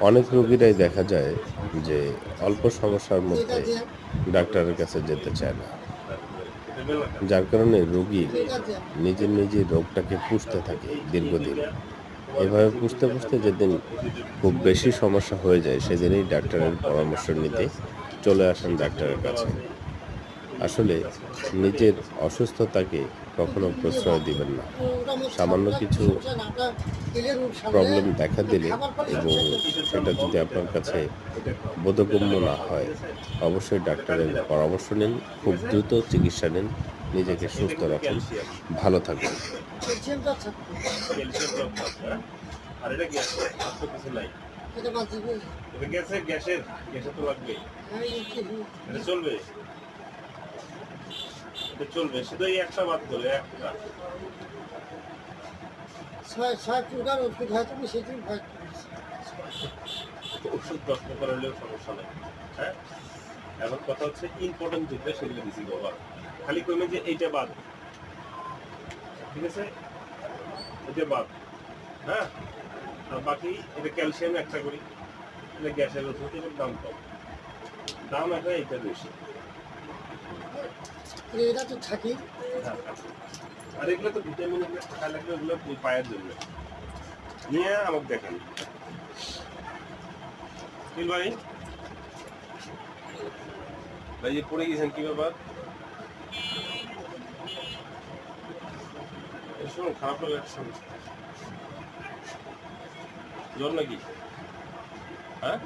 অনেক রোগীরাই দেখা যায় যে অল্প সমস্যার মধ্যে ডাক্তারের কাছে যেতে চায় না। যার কারণে রোগী নিজের নিজের রোগটাকে পুষতে থাকে দীর্ঘদিন। এভাবে পুষতে পুষতে যেদিন খুব বেশি সমস্যা হয়ে যায়, সেদিনই ডাক্তারের পরামর্শ নিতে চলে আসেন ডাক্তারের কাছে। আসলে নিজের অসুস্থতাকে কখনো প্রশ্রয় দিবেন না। সামান্য কিছু প্রবলেম দেখা দিলে এবং সেটা যদি আপনার কাছে বোধগম্য না হয় অবশ্যই ডাক্তারের পরামর্শ নিন খুব দ্রুত চিকিৎসা নিন নিজেকে সুস্থ রাখুন ভালো থাকুন। আর এটা তো কিছু নাই এটা গ্যাসের গ্যাসের তো লাগবে চলবে। এটা চলবে শুধু এই একটা বাদ করে একটা। ছয় ছয় প্রকার ওষুধ হয় তুমি সেদিন ওষুধ দশ প্রকার হলেও সমস্যা নেই হ্যাঁ? এখন কথা হচ্ছে ইম্পর্টেন্ট যেটা সেগুলো দিছি খালি কমে যে এইটা বাদ। ঠিক আছে? এটা বাদ হ্যাঁ? আর বাকি এটা ক্যালসিয়াম একটা করি এটা গ্যাসের ওষুধ এটার দাম কম। দাম একটা এইটা বেশি। এটা তো থাকি। আর এগুলো তো ভিটামিন এগুলো থাকা লাগবে ওগুলো পায়ের জন্য নিয়ে আমাকে দেখেন। কি ভাই। ভাই পড়ে গেছেন কি ব্যাপার? শুনুন খারাপ লাগে জ্বর নাকি? হ্যাঁ?